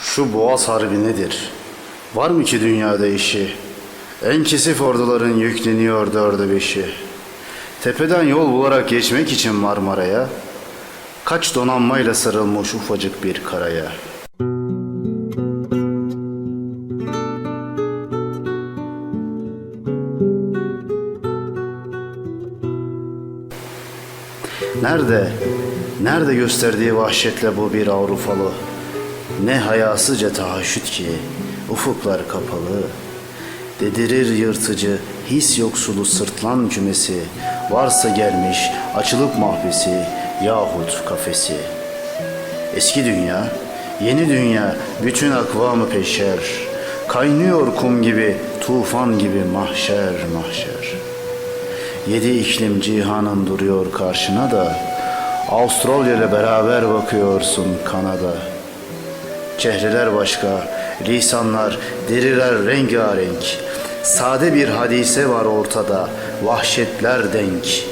Şu boğaz harbi nedir? Var mı ki dünyada işi? En kesif orduların yükleniyor dördü beşi. Tepeden yol bularak geçmek için Marmara'ya, kaç donanmayla sarılmış ufacık bir karaya. Nerede, nerede gösterdiği vahşetle bu bir Avrupalı? Ne hayasıca tahaşüt ki, ufuklar kapalı. Dedirir yırtıcı, his yoksulu sırtlan kümesi, varsa gelmiş açılıp mahbesi yahut kafesi. Eski dünya, yeni dünya bütün akvamı peşer. Kaynıyor kum gibi, tufan gibi mahşer mahşer. Yedi iklim cihanın duruyor karşına da Avustralya ile beraber bakıyorsun Kanada. Çehreler başka, lisanlar diriler rengarenk. Sade bir hadise var ortada, vahşetler denk.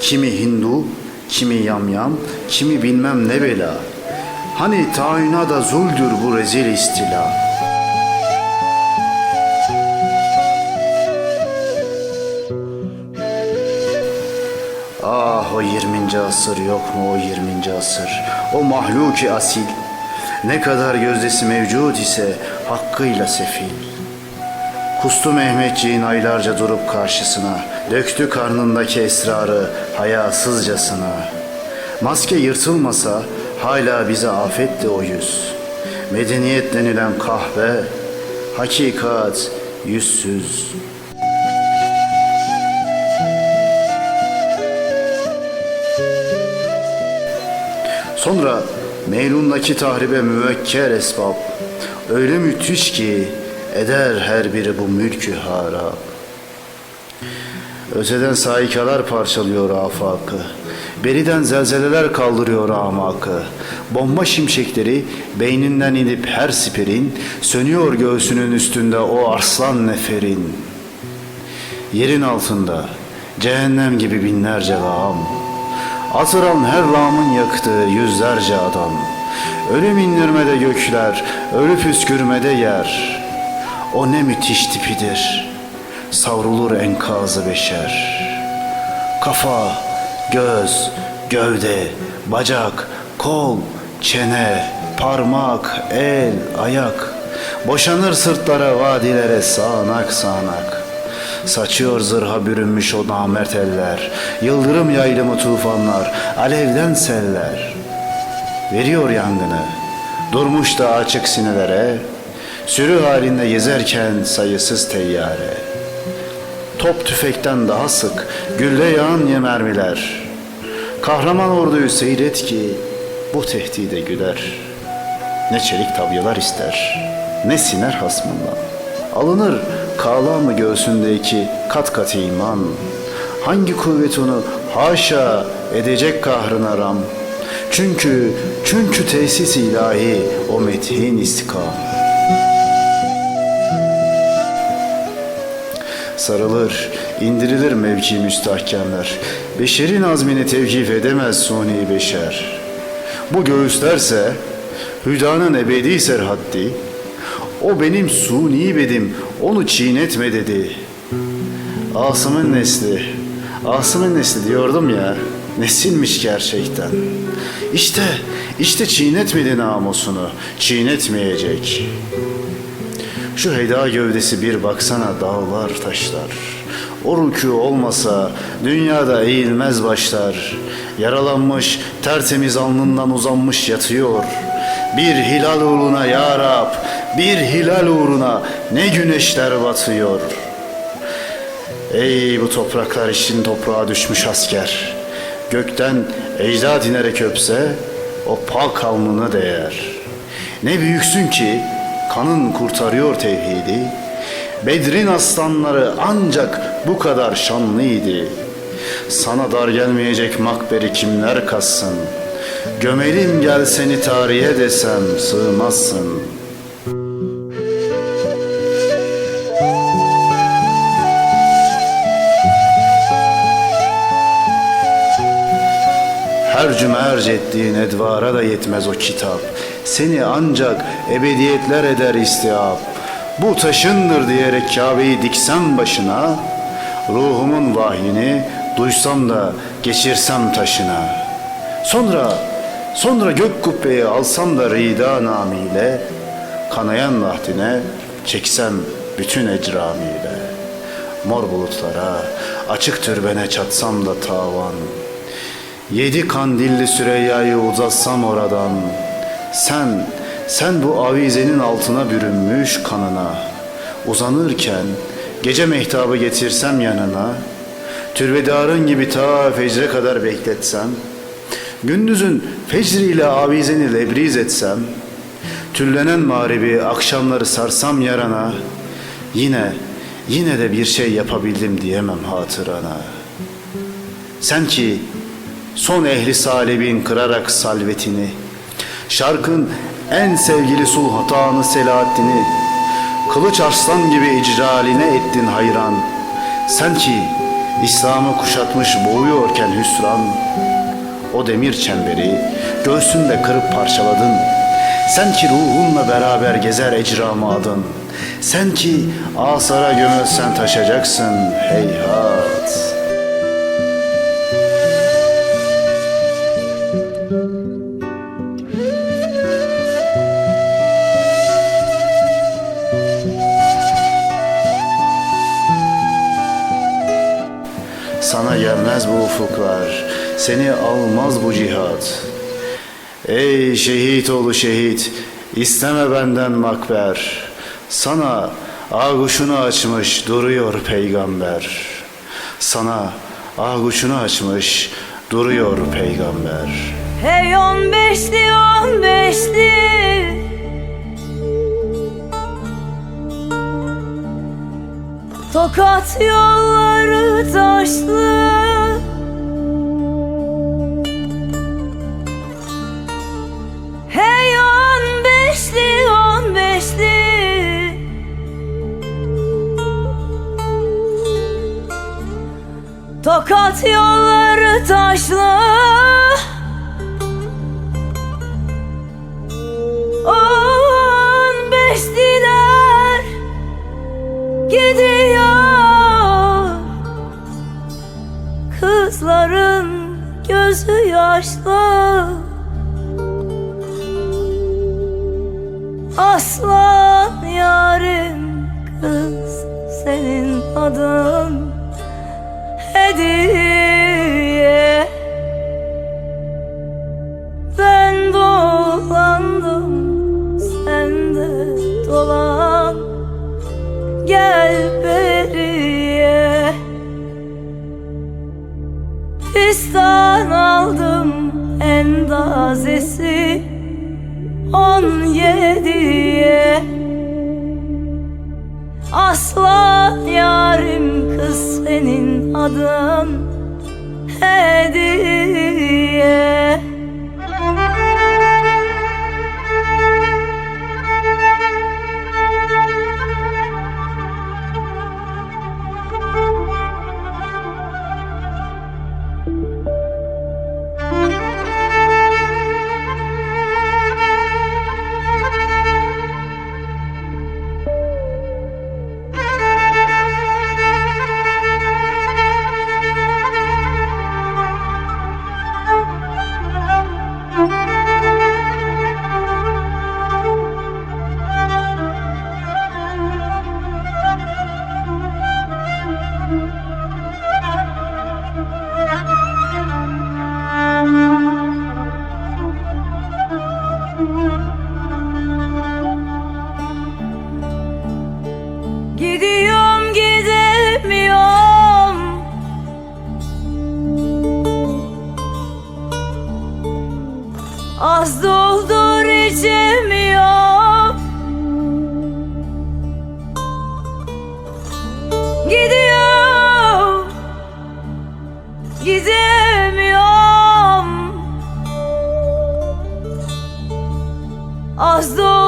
Kimi Hindu, kimi yamyam, kimi bilmem ne bela. Hani tayına da zuldür bu rezil istila.'' Ah o 20. asır yok mu o 20. asır? O mahluki asil. Ne kadar gözdesi mevcut ise hakkıyla sefil. Kustu Mehmetçiğin aylarca durup karşısına, döktü karnındaki esrarı hayasızcasına. Maske yırtılmasa hala bize afetti o yüz. Medeniyet denilen kahve, hakikat yüzsüz. Sonra Meylun'daki tahribe müvekkel esbab öyle müthiş ki eder her biri bu mülkü harap. Öteden saikalar parçalıyor afakı. Beriden zelzeleler kaldırıyor amakı. Bomba şimşekleri beyninden inip her siperin sönüyor göğsünün üstünde o arslan neferin. Yerin altında cehennem gibi binlerce lağım. Atıran her lağımın yaktığı yüzlerce adam. Ölüm indirmede gökler, ölü püskürmede yer. O ne müthiş tipidir. Savrulur enkazı beşer. Kafa, göz, gövde, bacak, kol, çene, parmak, el, ayak. Boşanır sırtlara, vadilere sağanak sağanak. Saçıyor zırha bürünmüş o namert eller. Yıldırım yaylımı tufanlar, alevden seller. Veriyor yangını, durmuş da açık sinelere. Sürü halinde gezerken sayısız teyyare. Top tüfekten daha sık, gülle yağan ye mermiler. Kahraman orduyu seyret ki bu tehdide güler. Ne çelik tabyalar ister, ne siner hasmından. Alınır mı göğsündeki kat kat iman. Hangi kuvvet onu haşa edecek kahrına ram. Çünkü, çünkü tesis ilahi o methin istikam. Sarılır, indirilir mevki müstahkemler. Beşerin azmini tevkif edemez suni beşer. Bu göğüslerse, hüdanın ebedi serhaddi, o benim suni bedim, onu çiğnetme dedi. Asım'ın nesli, Asım'ın nesli diyordum ya, nesilmiş gerçekten. İşte, işte çiğnetmedi namusunu, çiğnetmeyecek. Şu heda gövdesi bir baksana dağlar taşlar. O rükû olmasa dünyada eğilmez başlar. Yaralanmış tertemiz alnından uzanmış yatıyor. Bir hilal uğruna ya Rab, bir hilal uğruna ne güneşler batıyor. Ey bu topraklar için toprağa düşmüş asker. Gökten ecdat inerek öpse o pak alnına değer. Ne büyüksün ki kanın kurtarıyor tevhidi. Bedrin aslanları ancak bu kadar şanlıydı. Sana dar gelmeyecek makberi kimler kassın? Gömelim gel seni tarihe desem sığmazsın. Ercü merci ettiğin edvara da yetmez o kitap. Seni ancak ebediyetler eder istihap. Bu taşındır diyerek Kabe'yi diksem başına, ruhumun vahyini duysam da geçirsem taşına. Sonra, sonra gök kubbeyi alsam da rida namiyle, kanayan vahdine çeksem bütün ecramiyle. Mor bulutlara, açık türbene çatsam da tavan. Yedi kandilli Süreyya'yı uzatsam oradan. Sen, sen bu avizenin altına bürünmüş kanına. Uzanırken gece mehtabı getirsem yanına. Türbedarın gibi ta fecre kadar bekletsem. Gündüzün fecriyle avizeni lebriz etsem. Tüllenen mağribi akşamları sarsam yarana. Yine, yine de bir şey yapabildim diyemem hatırana. Sen ki son ehli salibin kırarak salvetini, şarkın en sevgili sultanı Selahaddin'i, kılıç arslan gibi icraline ettin hayran. Sen ki İslam'ı kuşatmış boğuyorken hüsran, o demir çemberi göğsünde kırıp parçaladın. Sen ki ruhunla beraber gezer ecramı adın. Sen ki asara gömülsen taşacaksın heyhat. Sana gelmez bu ufuklar, seni almaz bu cihat. Ey şehit oğlu şehit, isteme benden makber. Sana ağuşunu açmış duruyor peygamber. Sana ağuşunu açmış duruyor peygamber. Hey on beşli on beşli Tokat yolları taşlı Tokat yolları taşlı On beşliler gidiyor. Kızların gözü yaşlı. Aslan yarim kız senin adın hediye Ben dolandım sen de dolan. Gel beriye Fistan aldım endazesi On yediye. Kız senin adın hediye Gidiyorum gidemiyorum. Az doldur içemiyorum. Gidiyorum. Gidemiyorum. Az doldur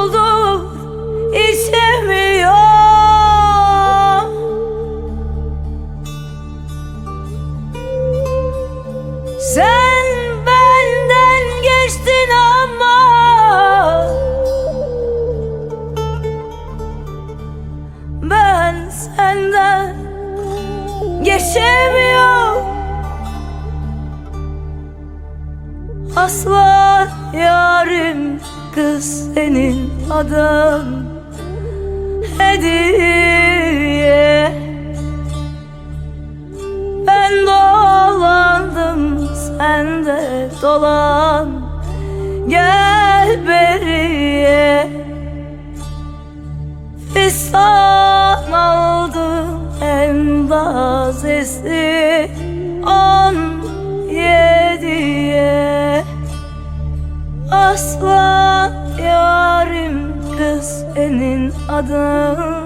Asla yarim kız senin adın Hediye Asla yarim kız senin adın